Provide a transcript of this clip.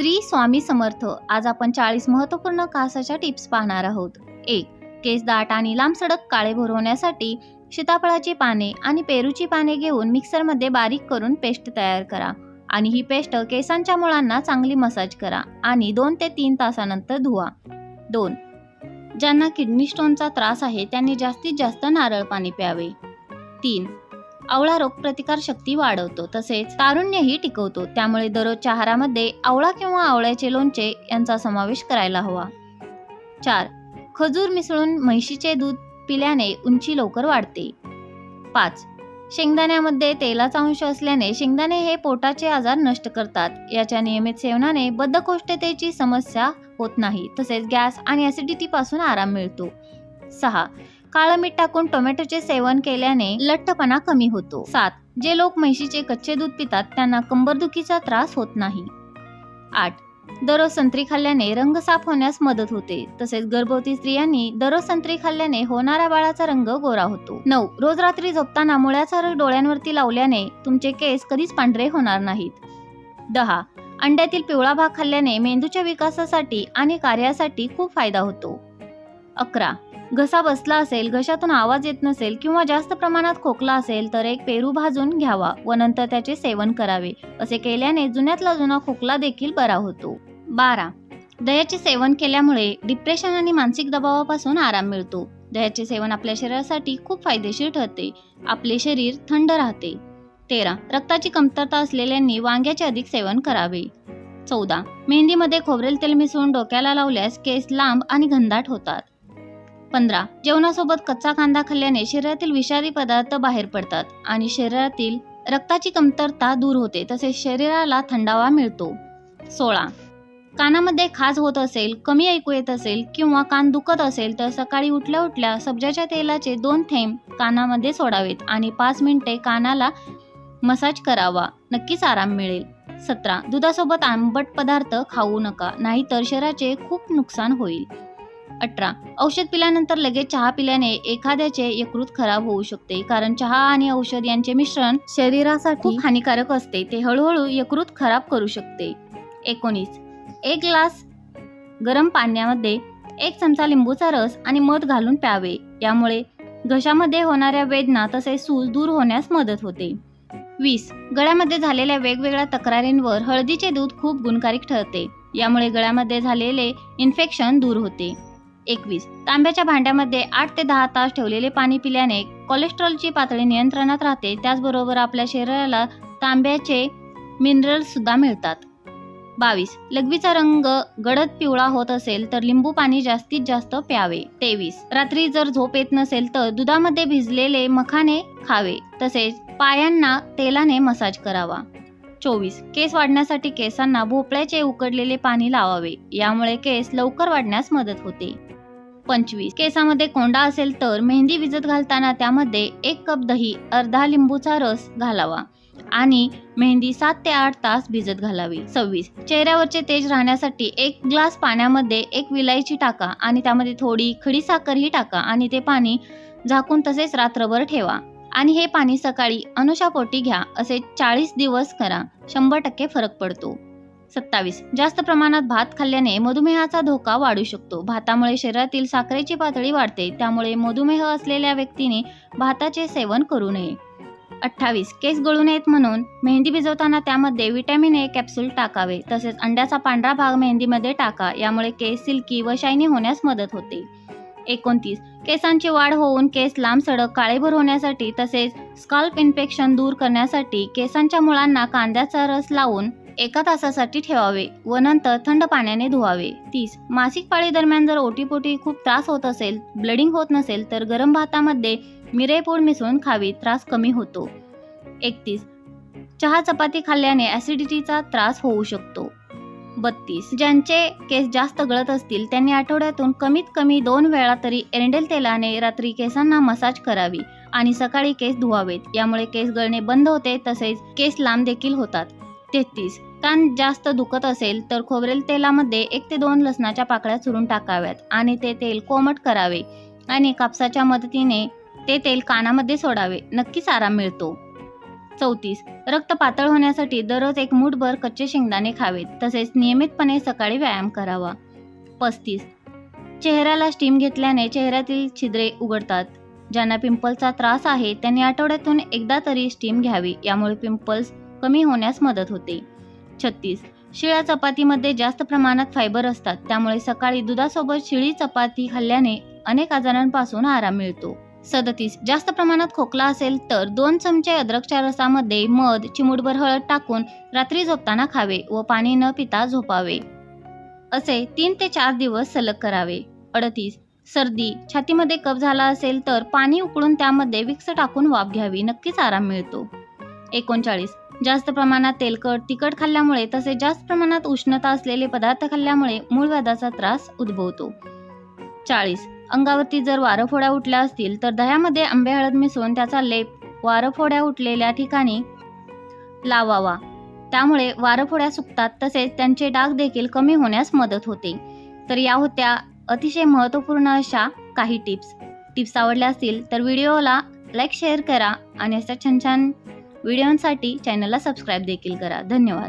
श्री स्वामी समर्थ. आज आपण चाळीस महत्त्वपूर्ण कासाच्या टिप्स पाहणार आहोत. एक केस दाट आणि लांब सडक काळे भरवण्यासाठी सीताफळाची पाने आणि पेरूची पाने घेऊन मिक्सरमध्ये बारीक करून पेस्ट तयार करा आणि ही पेस्ट केसांच्या मुळांना चांगली मसाज करा आणि दोन ते तीन तासानंतर धुवा. दोन ज्यांना किडनी स्टोनचा त्रास आहे त्यांनी जास्तीत जास्त नारळ पाणी प्यावे. तीन आवळा रोगप्रतिकार शक्ती वाढवतो तसेच तारुण्यही टिकवतो. त्यामुळे दररोजच्या आहारामध्ये आवळा किंवा आवळ्याचे लोणचे यांचा समावेश करायला हवा. चार खजूर मिसळून म्हैशीचे दूध पिल्याने उंची लवकर वाढते. पाच शेंगदाण्यामध्ये तेलाचा अंश असल्याने शेंगदाणे हे पोटाचे आजार नष्ट करतात. याच्या नियमित सेवनाने बद्धकोष्ठतेची समस्या होत नाही तसेच गॅस आणि ऍसिडिटी पासून आराम मिळतो. सहा काळं मीठ टाकून टोमॅटोचे सेवन केल्याने लठ्ठपणा कमी होतो. सात जे लोक म्हैशीचे कच्चे दूध पितात त्यांना कंबरदुखीचा त्रास होत नाही. आठ दररोज संत्री खाल्ल्याने रंग साफ होण्यास मदत होते. तसेच गर्भवती स्त्रियांनी दररोज संत्री खाल्ल्याने होणाऱ्या बाळाचा रंग गोरा होतो. नऊ रोज रात्री झोपताना मुळ्याचा रंग डोळ्यांवरती लावल्याने तुमचे केस कधीच पांढरे होणार नाहीत. दहा अंड्यातील पिवळा भाग खाल्ल्याने मेंदूच्या विकासासाठी आणि कार्यासाठी खूप फायदा होतो. अकरा. घसा बसला असेल घशातून आवाज येत नसेल किंवा जास्त प्रमाणात खोकला असेल तर एक पेरू भाजून घ्यावा व नंतर त्याचे सेवन करावे. असे केल्याने जुन्यातला जुना खोकला देखील बरा होतो. बारा. दह्याचे सेवन केल्यामुळे डिप्रेशन आणि मानसिक दबावापासून आराम मिळतो. दह्याचे सेवन आपल्या शरीरासाठी खूप फायदेशीर ठरते. आपले शरीर थंड राहते. तेरा. रक्ताची कमतरता असलेल्यांनी वांग्याचे अधिक सेवन करावे. चौदा. मेहंदीमध्ये खोबरेल तेल मिसळून डोक्याला लावल्यास केस लांब आणि घनदाट होतात. पंधरा. जेवणासोबत कच्चा कांदा खाल्ल्याने शरीरातील विषारी पदार्थ बाहेर पडतात आणि शरीरातील रक्ताची कमतरता दूर होते तसेच शरीराला थंडावा मिळतो. सोळा. कानामध्ये खाज होत असेल कमी ऐकू येत असेल किंवा कान दुखत असेल तर सकाळी उठल्या उठल्या सब्जाच्या तेलाचे दोन थेंब कानामध्ये सोडावेत आणि पाच मिनिटे कानाला मसाज करावा. नक्कीच आराम मिळेल. सतरा. दुधासोबत आंबट पदार्थ खाऊ नका नाहीतर शरीराचे खूप नुकसान होईल. अठरा. औषध पिल्यानंतर लगेच चहा पिल्याने एखाद्याचे यकृत खराब होऊ शकते कारण चहा आणि औषध यांचे मिश्रण शरीरासाठी खूप हानिकारक असते. ते हळूहळू यकृत खराब करू शकते. एकोणीस. एक ग्लास गरम पाण्यामध्ये एक चमचा लिंबूचा रस आणि मध घालून प्यावे. यामुळे घशामध्ये होणाऱ्या वेदना तसेच सूज दूर होण्यास मदत होते. वीस. गळ्यामध्ये झालेल्या वेगवेगळ्या तक्रारींवर हळदीचे दूध खूप गुणकारिक ठरते. यामुळे गळ्यामध्ये झालेले इन्फेक्शन दूर होते. एकवीस. तांब्याच्या भांड्यामध्ये आठ ते दहा तास ठेवलेले पाणी पिल्याने कोलेस्ट्रॉलची पातळी नियंत्रणात राहते. त्याचबरोबर आपल्या शरीराला तांब्याचे मिनरल्ससुद्धा मिळतात. बावीस. लघवीचा रंग गडद पिवळा होत असेल तर लिंबू पाणी जास्तीत जास्त प्यावे. तेवीस. रात्री जर झोप येत नसेल तर दुधामध्ये भिजलेले मखाने खावे. तसेच पायांना तेलाने मसाज करावा. चोवीस. केस वाढण्यासाठी केसांना भोपळ्याचे उकडलेले पाणी लावावे. यामुळे केस लवकर वाढण्यास मदत होते. पंचवीस. केसामध्ये कोंडा असेल तर मेहंदी विजत घालताना त्यामध्ये एक कप दही अर्धा लिंबूचा रस घालावा आणि मेहंदी सात ते आठ तास भिजत घालावी. सव्वीस. चेहऱ्यावरचे तेज राहण्यासाठी एक ग्लास पाण्यामध्ये एक विलायची टाका आणि त्यामध्ये थोडी खडी साखरही टाका आणि ते पाणी झाकून तसेच रात्रभर ठेवा. आणि हे पाणी सकाळी अनुशापोटी घ्या. असे चाळीस दिवस करा. शंभर टक्के फरक पडतो. सत्तावीस. जास्त प्रमाणात भात खाल्ल्याने मधुमेहाचा धोका वाढू शकतो. भातामुळे शरीरातील साखरेची पातळी वाढते. त्यामुळे मधुमेह असलेल्या व्यक्तीने भाताचे सेवन करू नये. अठ्ठावीस. केस गळू नयेत म्हणून मेहंदी भिजवताना त्यामध्ये व्हिटॅमिन ए कॅप्सूल टाकावे. तसेच अंड्याचा पांढरा भाग मेहंदीमध्ये टाका. यामुळे केस सिल्की व शायनी होण्यास मदत होते. एकोणतीस. केसांची वाढ होऊन केस लांब सडक काळेभर होण्यासाठी तसेच स्कॉल्प इन्फेक्शन दूर करण्यासाठी केसांच्या मुळांना कांद्याचा रस लावून एका तासासाठी ठेवावे व नंतर थंड पाण्याने धुवावे. तीस मासिक पाळी दरम्यान जर ओटीपोटी खूप त्रास होत असेल ब्लडिंग होत नसेल तर गरम भातामध्ये मिरेपूड मिसळून खावी त्रास कमी होतो. एकतीस चहा चपाती खाल्ल्याने ॲसिडिटीचा त्रास होऊ शकतो. बत्तीस ज्यांचे केस जास्त गळत असतील त्यांनी आठवड्यातून कमीत कमी दोन वेळा तरी एरंडेल तेलाने रात्री केसांना मसाज करावी आणि सकाळी केस धुवावेत. यामुळे केस गळणे बंद होते तसेच केस लांब देखील होतात. तेहतीस. कान जास्त दुखत असेल तर खोबरेल तेलामध्ये एक ते दोन लसणाच्या पाकळ्या चुरून टाकाव्यात आणि ते तेल कोमट करावे आणि कापसाच्या मदतीने ते तेल कानामध्ये सोडावे. नक्कीच आराम मिळतो. चौतीस. रक्त पातळ होण्यासाठी दररोज एक मूठभर कच्चे शेंगदाणे खावेत तसेच नियमितपणे सकाळी व्यायाम करावा. पस्तीस. चेहऱ्याला स्टीम घेतल्याने चेहऱ्यातील छिद्रे उघडतात. ज्यांना पिंपल्सचा त्रास आहे त्यांनी आठवड्यातून एकदा तरी स्टीम घ्यावी. यामुळे पिंपल्स कमी होण्यास मदत होते. छत्तीस. शिळ्या चपातीमध्ये जास्त प्रमाणात फायबर असतात. त्यामुळे सकाळी दुधासोबत शिळी चपाती खाल्ल्याने अनेक आजारांपासून आराम मिळतो. सदतीस. जास्त प्रमाणात खोकला असेल तर दोन चमचे अद्रकच्या रसामध्ये मध चिमूटभर हळद टाकून रात्री झोपताना खावे व पाणी न पिता झोपावे. असे तीन ते चार दिवस सलग करावे. अडतीस. सर्दी. छातीमध्ये कफ झाला असेल तर पाणी उकळून त्यामध्ये विक्स टाकून वाफ घ्यावी. नक्कीच आराम मिळतो. एकोणचाळीस. जास्त प्रमाणात तेलकट तिखट खाल्ल्यामुळे तसेच जास्त प्रमाणात उष्णता असलेले पदार्थ खाल्ल्यामुळे मूळव्याधाचा त्रास उद्भवतो. चाळीस. अंगावरती जर वारफोड्या उठल्या असतील तर दह्यामध्ये आंबे हळद मिसळून त्याचा लेप वारफोड्या उठलेल्या ठिकाणी लावावा. त्यामुळे वारफोड्या सुकतात तसेच त्यांचे डाग देखील कमी होण्यास मदत होते. तर या होत्या अतिशय महत्त्वपूर्ण अशा काही टिप्स. टिप्स आवडल्या असतील तर व्हिडिओला लाईक शेअर करा आणि अशा छान छान व्हिडिओंसाठी चॅनलला सबस्क्राईब देखील करा. धन्यवाद.